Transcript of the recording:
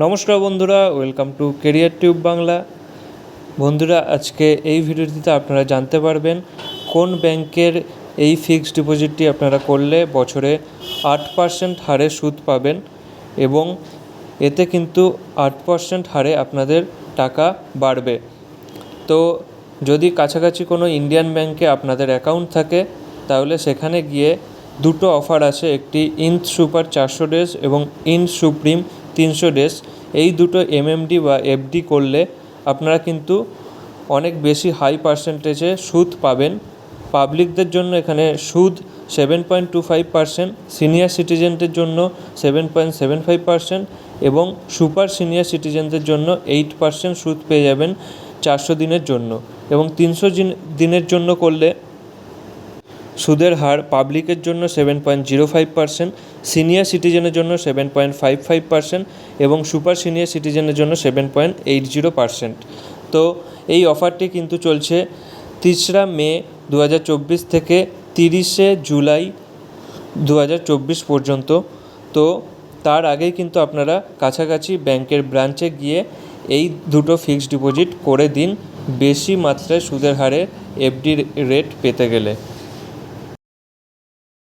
নমস্কার বন্ধুরা, welcome to career tube Bangla বন্ধুরা, আজকে এই ভিডিওটিতে আপনারা জানতে পারবেন কোন ব্যাংকের এই ফিক্সড ডিপোজিটটি আপনারা করলে বছরে আট পার্সেন্ট হারে সুদ পাবেন এবং এতে কিন্তু আট পার্সেন্ট হারে আপনাদের টাকা বাড়বে। তো যদি কাছাকাছি কোনো ইন্ডিয়ান ব্যাংকে আপনাদের অ্যাকাউন্ট থাকে, তাহলে সেখানে গিয়ে দুটো অফার আছে, একটি ইন সুপার চারশো ডেজ এবং ইন সুপ্রিম তিনশো ডেজ এই দুটো এমএমডি বা এফডি করলে আপনারা কিন্তু অনেক বেশি হাই পার্সেন্টেজে সুদ পাবেন। পাবলিকদের জন্য এখানে সুদ seven point two five percent senior সিটিজেনদের জন্য seven point seven five percent এবং সুপার সিনিয়র সিটিজেনদের জন্য এইট পার্সেন্ট সুদ পেয়ে যাবেন চারশো দিনের জন্য এবং তিনশো দিনের জন্য করলে সুদের হার পাবলিকের জন্য seven point zero five percent senior সিটিজেনের জন্য seven point five five percent এবং সুপার সিনিয়র সিটিজেনের জন্য seven point eight zero percent তো এই অফারটি কিন্তু চলছে তেসরা মে দু হাজার চব্বিশ থেকে তিরিশে জুলাই দু হাজার চব্বিশ পর্যন্ত। তো তার আগেই কিন্তু আপনারা কাছাকাছি ব্যাংকের ব্রাঞ্চে গিয়ে এই দুটো ফিক্সড ডিপোজিট করে দিন, বেশি মাত্রায় সুদের হারে এফডি রেট পেতে গেলে।